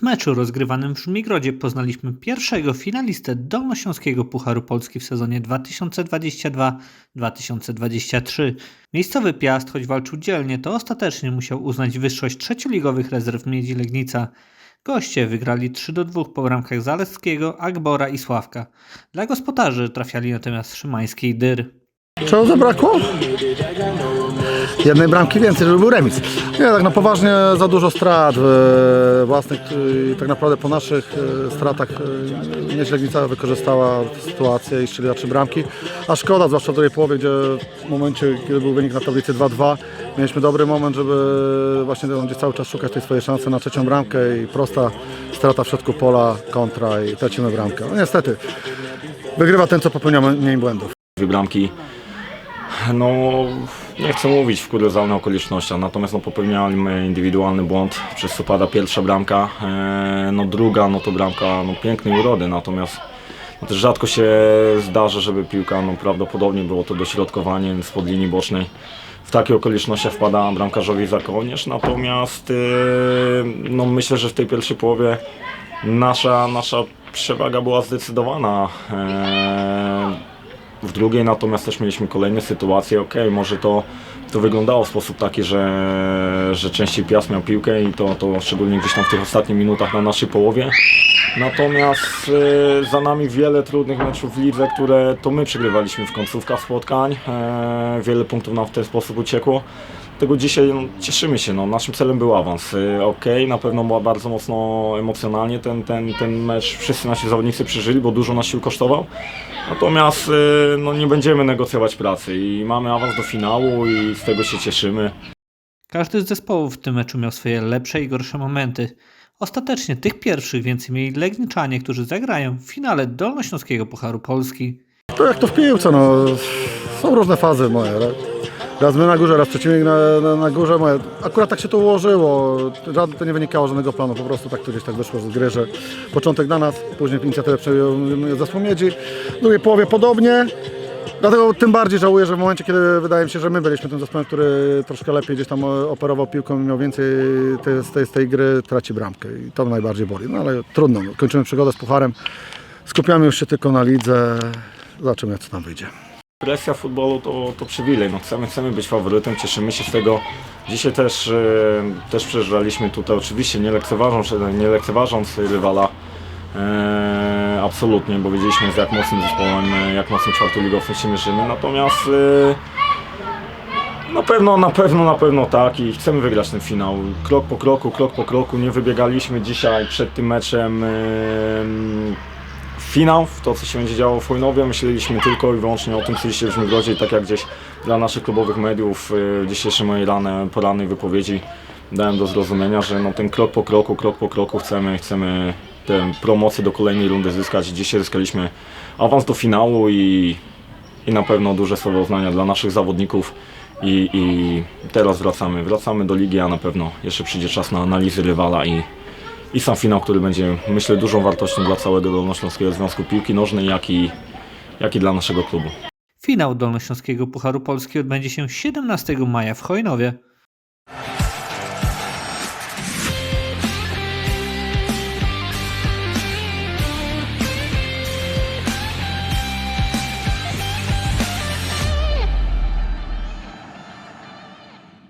W meczu rozgrywanym w Żmigrodzie poznaliśmy pierwszego finalistę Dolnośląskiego Pucharu Polski w sezonie 2022-2023. Miejscowy Piast, choć walczył dzielnie, to ostatecznie musiał uznać wyższość trzecioligowych rezerw Miedzi Legnica. Goście wygrali 3 do 2 po bramkach Zaleskiego, Agbora i Sławka. Dla gospodarzy trafiali natomiast Szymański i Dyr. Czego zabrakło? Jednej bramki więcej, żeby był remis. Nie, tak na poważnie za dużo strat e, własnych i tak naprawdę po naszych e, stratach e, wykorzystała sytuację i strzeliła trzy bramki. A szkoda, zwłaszcza w drugiej połowie, gdzie w momencie, kiedy był wynik na tablicy 2-2, mieliśmy dobry moment, żeby właśnie gdzieś cały czas szukać tej swojej szansy na trzecią bramkę i prosta strata w środku pola, kontra i tracimy bramkę. No niestety, wygrywa ten, co popełnia mniej błędów. Dwie bramki, no nie chcę mówić w kuriozalnych okolicznościach, natomiast no, popełnialiśmy indywidualny błąd, przez co pada pierwsza bramka, e, no druga no to bramka no, pięknej urody, natomiast no, też rzadko się zdarza, żeby piłka, no prawdopodobnie było to dośrodkowanie spod linii bocznej. W takich okolicznościach wpada bramkarzowi za kołnierz, natomiast e, no, myślę, że w tej pierwszej połowie nasza, nasza przewaga była zdecydowana. E, w drugiej natomiast też mieliśmy kolejne sytuacje. Ok, może to, to wyglądało w sposób taki, że, że częściej Piast miał piłkę i to, to szczególnie gdzieś tam w tych ostatnich minutach na naszej połowie. Natomiast e, za nami wiele trudnych meczów w lidze, które to my przegrywaliśmy w końcówkach spotkań. E, wiele punktów nam w ten sposób uciekło. Tego dzisiaj no, cieszymy się. No, naszym celem był awans. E, ok, na pewno była bardzo mocno emocjonalnie ten, ten, ten mecz. Wszyscy nasi zawodnicy przeżyli, bo dużo nas sił kosztował. Natomiast e, no, nie będziemy negocjować pracy i mamy awans do finału i z tego się cieszymy. Każdy z zespołów w tym meczu miał swoje lepsze i gorsze momenty. Ostatecznie tych pierwszych więcej mieli Legniczanie, którzy zagrają w finale Dolnośląskiego Pucharu Polski. To jak to w piłce, no. Są różne fazy moje. Raz my na górze, raz przeciwnik na, na, na górze. Moje. Akurat tak się to ułożyło. To nie wynikało żadnego planu. Po prostu tak gdzieś tak wyszło z gry, że początek na nas, później inicjatywę przejął zespół Miedzi. W drugiej połowie podobnie. Dlatego tym bardziej żałuję, że w momencie, kiedy wydaje mi się, że my byliśmy tym zespołem, który troszkę lepiej gdzieś tam operował piłką i miał więcej tej, z, tej, z tej gry, traci bramkę. I to najbardziej boli. No ale trudno. No. Kończymy przygodę z pucharem. Skupiamy już się tylko na lidze. Zobaczymy, co tam wyjdzie. Presja futbolu to, to przywilej. No, chcemy, chcemy być faworytem, cieszymy się z tego. Dzisiaj też, e, też przeżywaliśmy tutaj, oczywiście nie lekceważąc, nie lekceważąc rywala, e, absolutnie, bo wiedzieliśmy z jak mocnym zespołem, e, jak mocnym czwartoligowcem się mierzymy. Natomiast e, na pewno, na pewno, na pewno tak i chcemy wygrać ten finał. Krok po kroku, krok po kroku. Nie wybiegaliśmy dzisiaj przed tym meczem. em, finał, w to co się będzie działo w Chojnowie. Myśleliśmy tylko i wyłącznie o tym, co dzisiaj w Żmigrodzie i tak jak gdzieś dla naszych klubowych mediów y, w dzisiejszej mojej rane, porannej wypowiedzi dałem do zrozumienia, że no, ten krok po kroku, krok po kroku chcemy, chcemy tę promocję do kolejnej rundy zyskać. Dzisiaj zyskaliśmy awans do finału i, i na pewno duże słowo uznania dla naszych zawodników. I, I teraz wracamy, wracamy do ligi, a na pewno jeszcze przyjdzie czas na analizy rywala i, i sam finał, który będzie, myślę, dużą wartością dla całego Dolnośląskiego Związku Piłki Nożnej, jak i, jak i dla naszego klubu. Finał Dolnośląskiego Pucharu Polski odbędzie się 17 maja w Chojnowie.